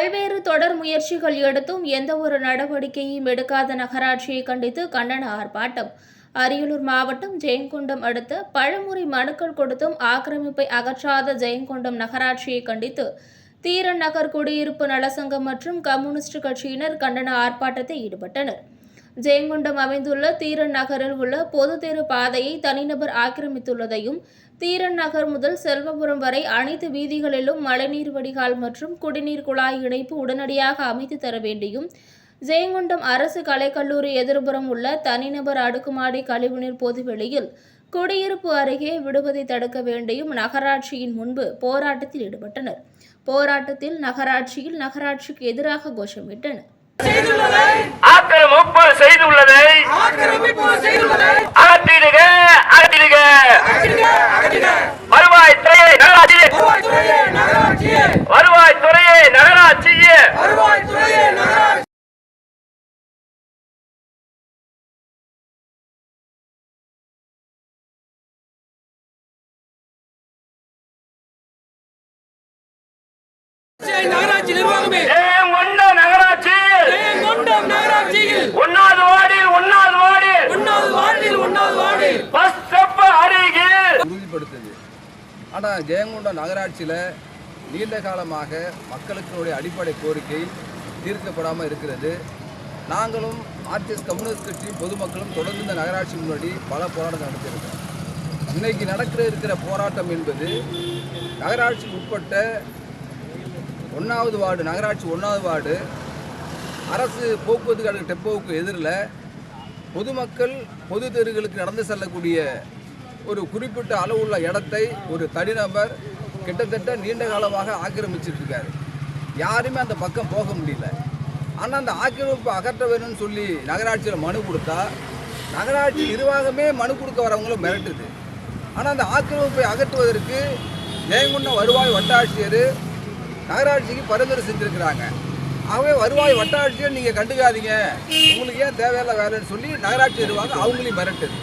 பல்வேறு தொடர் முயற்சிகள் எடுத்தும் எந்த ஒரு நடவடிக்கையும் எடுக்காத நகராட்சியை கண்டித்து கண்டன ஆர்ப்பாட்டம். அரியலூர் மாவட்டம் ஜெயங்கொண்டம் அடுத்த பழமுறை மனுக்கள் கொடுத்தும் ஆக்கிரமிப்பை அகற்றாத ஜெயங்கொண்டம் நகராட்சியை கண்டித்து தீரன் நகர் குடியிருப்பு நலசங்கம் மற்றும் கம்யூனிஸ்ட் கட்சியினர் கண்டன ஆர்ப்பாட்டத்தில் ஈடுபட்டனர். ஜெயங்கொண்டம் அமைந்துள்ள தீரன் நகரில் உள்ள பொது தெரு பாதையை தனிநபர் ஆக்கிரமித்துள்ளதையும் தீரன் நகர் முதல் செல்வபுரம் வரை அனைத்து வீதிகளிலும் மழைநீர் வடிகால் மற்றும் குடிநீர் குழாய் இணைப்பு உடனடியாக அமைத்து தர வேண்டியும் ஜெயங்கொண்டம் அரசு கலைக்கல்லூரி எதிர்புறம் உள்ள தனிநபர் அடுக்குமாடி கழிவுநீர் பொதுவெளியில் குடியிருப்பு அருகே விடுவதை தடுக்க வேண்டியும் நகராட்சியின் முன்பு போராட்டத்தில் ஈடுபட்டனர். போராட்டத்தில் நகராட்சியில் நகராட்சிக்கு எதிராக கோஷமிட்டனர். ஆக்கிரமிப்பு செய்துள்ளதை அகற்றிடுக அகற்றிடுக. நகராட்சியே. நகராட்சி. நிர்வாகமே ஜெயம் கொண்ட நகராட்சி ஜெயங்கொண்டம் நகராட்சியில் ஒன்னாவது வார்டில் ஒன்னாவது வார்டில் ஒன்னாவது வார்டில் ஒன்னாவது வார்டில் பஸ் ஸ்டாப் அருகில் உறுதிப்படுத்துது. ஆனால் ஜெயங்கொண்டம் நகராட்சியில் நீண்ட காலமாக மக்களுக்கினுடைய அடிப்படை கோரிக்கை தீர்க்கப்படாமல் இருக்கிறது. நாங்களும் மார்க்சிஸ்ட் கம்யூனிஸ்ட் கட்சியும் பொதுமக்களும் தொடர்ந்து இந்த நகராட்சி முன்னாடி பல போராட்டம் நடத்தியிருக்கோம். இன்னைக்கு நடக்கிற இருக்கிற போராட்டம் என்பது நகராட்சிக்கு உட்பட்ட ஒன்றாவது வார்டு நகராட்சி ஒன்றாவது வார்டு அரசு போக்குவரத்து கழக டெப்போவுக்கு எதிரில் பொதுமக்கள் பொது தெருகளுக்கு நடந்து செல்லக்கூடிய ஒரு குறிப்பிட்ட அளவுள்ள இடத்தை ஒரு தனிநபர் கிட்டத்தட்ட நீண்ட காலமாக ஆக்கிரமிச்சிட்ருக்கார் யாருமே அந்த பக்கம் போக முடியல. ஆனால் அந்த ஆக்கிரமிப்பு அகற்ற வேணும்னு சொல்லி நகராட்சியில் மனு கொடுத்தா நகராட்சி நிர்வாகமே மனு கொடுக்க வரவங்களும் மிரட்டுது. ஆனால் அந்த ஆக்கிரமிப்பை அகற்றுவதற்கு ஜெயங்குண்டம் வருவாய் வட்டாட்சியர் நகராட்சிக்கு பரிந்துரை செஞ்சுருக்கிறாங்க. ஆகவே வருவாய் வட்டாட்சியும் நீங்கள் கண்டுக்காதீங்க. உங்களுக்கு ஏன் தேவையில்ல வேலைன்னு சொல்லி நகராட்சி நிர்வாகம் அவங்களையும் மிரட்டுது.